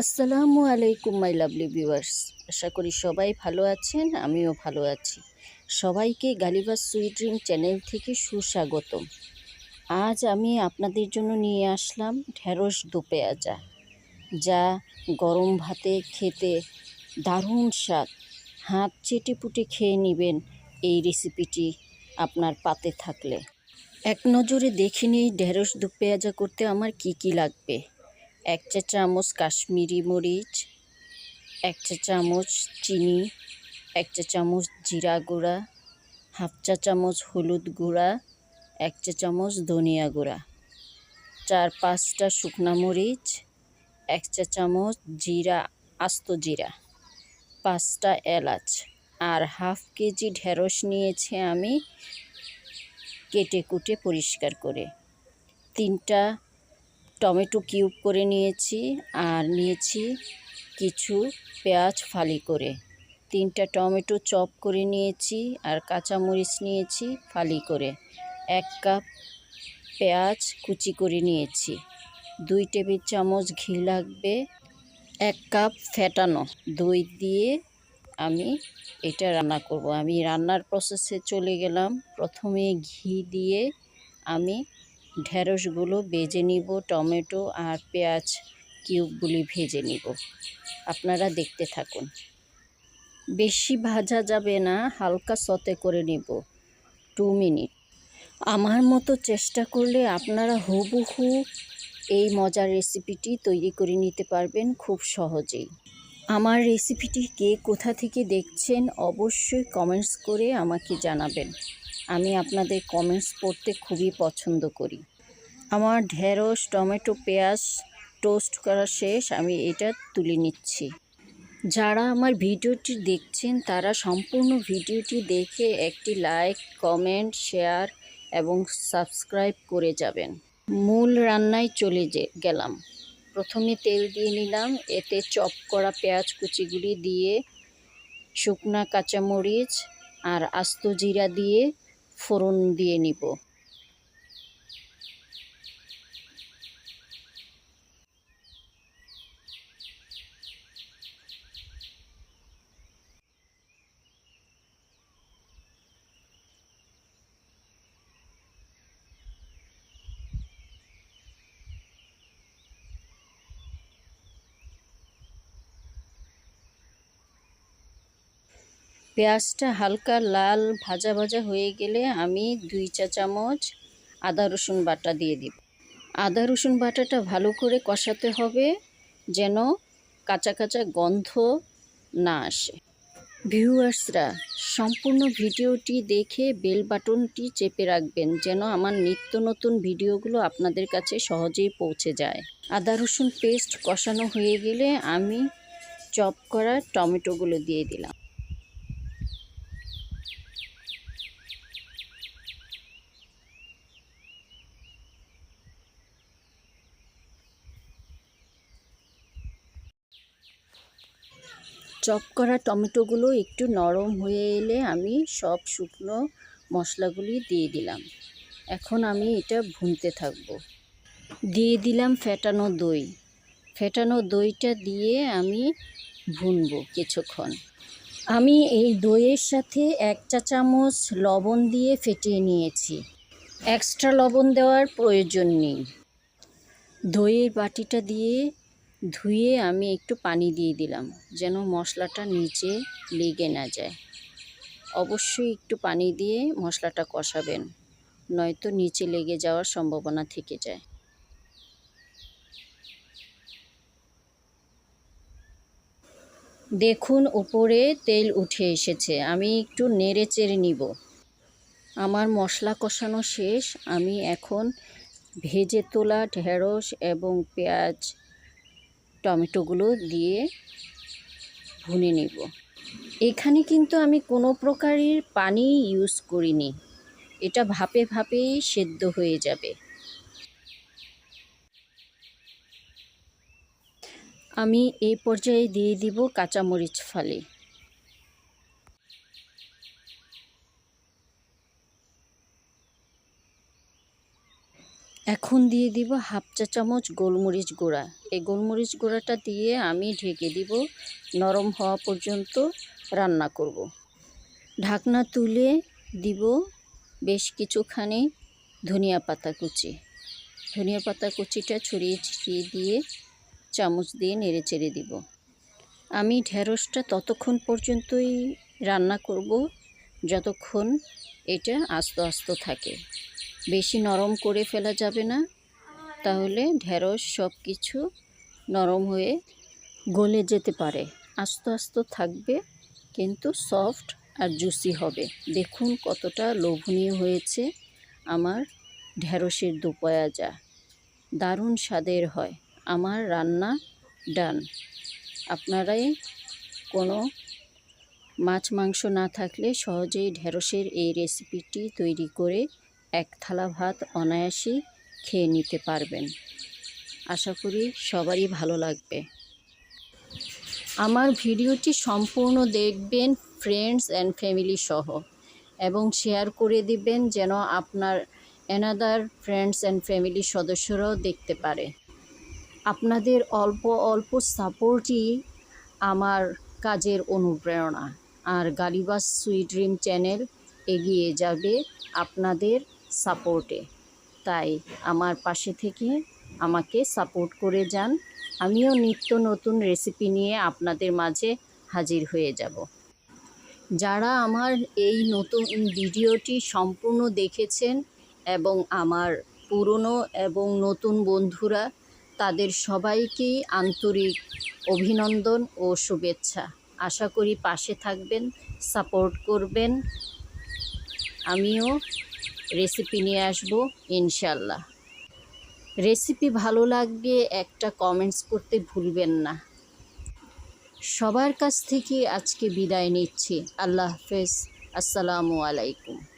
আসসালামু আলাইকুম my lovely viewers আশা করি সবাই ভালো আছেন, আমিও ভালো আছি। সবাইকে গালিবাস সুইট ড্রিম চ্যানেল থেকে সুস্বাগতম। আজ আমি আপনাদের জন্য নিয়ে আসলাম ঢেঁড়স দো পেঁয়াজা, যা গরম ভাতে খেতে দারুণ স্বাদ। হাত চেটে পুটে খেয়ে নেবেন এই রেসিপিটি আপনার পাতে থাকলে। এক নজরে দেখে নিই ঢেঁড়স দো পেঁয়াজা করতে আমার কি কি লাগবে। এক চা চামচ কাশ্মীরি মরিচ, এক চা চামচ চিনি, এক চা চামচ জিরা গুঁড়া, হাফ চা চামচ হলুদ গুঁড়া, এক চা চামচ ধনিয়া গুঁড়া, চার পাঁচটা শুকনা মরিচ, এক চা চামচ জিরা, আস্ত জিরা, পাঁচটা এলাচ আর হাফ কেজি ঢেঁড়স নিয়েছে আমি কেটে কুটে পরিষ্কার করে। তিনটা টমেটো কিউব করে নিয়েছি আর নিয়েছি কিছু পেঁয়াজ ফালি করে। তিনটা টমেটো চপ করে নিয়েছি আর কাঁচামরিচ নিয়েছি ফালি করে। এক কাপ পেঁয়াজ কুচি করে নিয়েছি। দুই টেবিল চামচ ঘি লাগবে। এক কাপ ফেটানো দই দিয়ে আমি এটা রান্না করব। আমি রান্নার প্রসেসে চলে গেলাম। প্রথমে ঘি দিয়ে আমি ঢেঁড়সগুলো বেজে নিব, টমেটো আর পেঁয়াজ কিউবগুলি ভেজে নিব। আপনারা দেখতে থাকুন। বেশি ভাজা যাবে না, হালকা সতে করে নিব। Two minute. আমার মতো চেষ্টা করলে আপনারা হুবহু এই মজার রেসিপিটি তৈরি করে নিতে পারবেন খুব সহজেই। আমার রেসিপিটি কে কোথা থেকে দেখছেন অবশ্যই কমেন্টস করে আমাকে জানাবেন। আমি আপনাদের কমেন্টস পড়তে খুবই পছন্দ করি। আমার ঢেঁড়স, টমেটো, পেঁয়াজ টোস্ট করা শেষ, আমি এটা তুলে নিচ্ছি। যারা আমার ভিডিওটি দেখছেন, তারা সম্পূর্ণ ভিডিওটি দেখে একটি লাইক কমেন্ট শেয়ার এবং সাবস্ক্রাইব করে যাবেন। মূল রান্নায় চলে যে গেলাম। প্রথমে তেল দিয়ে নিলাম। এতে চপ করা পেঁয়াজ কুচিগুলি দিয়ে, শুকনা কাঁচামরিচ আর আস্ত জিরা দিয়ে ফোড়ন দিয়ে নিব। পেঁয়াজটা হালকা লাল ভাজা ভাজা হয়ে গেলে আমি দুই চা চামচ আদা রসুন বাটা দিয়ে দিব। আদা রসুন বাটাটা ভালো করে কষাতে হবে যেন কাঁচা কাঁচা গন্ধ না আসে। ভিউয়ার্সরা, সম্পূর্ণ ভিডিওটি দেখে বেল বাটনটি চেপে রাখবেন যেন আমার নিত্য নতুন ভিডিওগুলো আপনাদের কাছে সহজেই পৌঁছে যায়। আদা রসুন পেস্ট কষানো হয়ে গেলে আমি চপ করা টমেটোগুলো দিয়ে দিলাম। চপ করা টমেটোগুলো একটু নরম হয়ে এলে আমি সব শুকনো মশলাগুলি দিয়ে দিলাম। এখন আমি এটা ভুনতে থাকব। দিয়ে দিলাম ফেটানো দই। ফেটানো দইটা দিয়ে আমি ভুনবো কিছুক্ষণ। আমি এই দইয়ের সাথে এক চা চামচ লবণ দিয়ে ফেটিয়ে নিয়েছি। এক্সট্রা লবণ দেওয়ার প্রয়োজন নেই। দইয়ের বাটিটা দিয়ে ধুয়ে আমি একটু পানি দিয়ে দিলাম, যেন মশলাটা নিচে লেগে না যায়। অবশ্যই একটু পানি দিয়ে মশলাটা কষাবেন, নয়তো নিচে লেগে যাওয়ার সম্ভাবনা থেকে যায়। দেখুন উপরে তেল উঠে এসেছে, আমি একটু নেড়ে চেড়ে নিব। আমার মশলা কষানো শেষ, আমি এখন ভেজে তোলা ঢেঁড়স এবং পেঁয়াজ টমেটোগুলো দিয়ে ভুনে নেব। এখানে কিন্তু আমি কোনো প্রকারের পানি ইউজ করিনি। এটা ভাপে ভাপেই সেদ্ধ হয়ে যাবে। আমি এই পর্যায়ে দিয়ে দিব কাঁচামরিচ ফালি। এখন দিয়ে দিব হাফ চা চামচ গোলমরিচ গুঁড়া। এই গোলমরিচ গুঁড়াটা দিয়ে আমি ঢেকে দিব নরম হওয়া পর্যন্ত রান্না করব। ঢাকনা তুলে দিব বেশ কিছুখানি ধনিয়া পাতা কুচি। ধনিয়া পাতা কুচিটা ছড়িয়ে ছিটিয়ে দিয়ে চামচ দিয়ে নেড়ে চেড়ে দিব। আমি ঢেঁড়সটা ততক্ষণ পর্যন্তই রান্না করব, যতক্ষণ এটা আস্ত আস্ত থাকে। বেশি নরম করে ফেলা যাবে না। তাহলে ঢেঁড়স সব কিছু নরম হয়ে গলে যেতে পারে। আস্ত আস্ত থাকবে, কিন্তু সফট আর জুসি হবে। দেখুন কতটা লোভনীয় হয়েছে আমার ঢেঁড়সের দুপয়াজা। দারুণ স্বাদের হয়। আমার রান্না ডান। আপনারাই কোনো মাছ মাংস না থাকলে সহজেই ঢেঁড়সের এই রেসিপিটি তৈরি করে এক থালা ভাত অনায়াসেই খেয়ে নিতে পারবেন। আশা করি সবারই ভালো লাগবে। আমার ভিডিওটি সম্পূর্ণ দেখবেন ফ্রেন্ডস অ্যান্ড ফ্যামিলি সহ এবং শেয়ার করে দিবেন যেন আপনার এনাদার ফ্রেন্ডস অ্যান্ড ফ্যামিলির সদস্যরাও দেখতে পারে। আপনাদের অল্প অল্প সাপোর্টই আমার কাজের অনুপ্রেরণা। আর গালিবাস সুইট ড্রিম চ্যানেল এগিয়ে যাবে আপনাদের সাপোর্টে। তাই আমার পাশে থেকে আমাকে সাপোর্ট করে যান। আমিও নিত্য নতুন রেসিপি নিয়ে আপনাদের মাঝে হাজির হয়ে যাব। যারা আমার এই নতুন ভিডিওটি সম্পূর্ণ দেখেছেন এবং আমার পুরনো এবং নতুন বন্ধুরা, তাদের সবাইকেই আন্তরিক অভিনন্দন ও শুভেচ্ছা। আশা করি পাশে থাকবেন, সাপোর্ট করবেন। আমিও রেসিপি নিয়ে আসব, ইনশাল্লাহ। রেসিপি ভালো লাগবে, একটা কমেন্টস করতে ভুলবেন না। সবার কাছ থেকে আজকে বিদায় নিচ্ছি। আল্লাহ হাফেজ। আসসালামু আলাইকুম।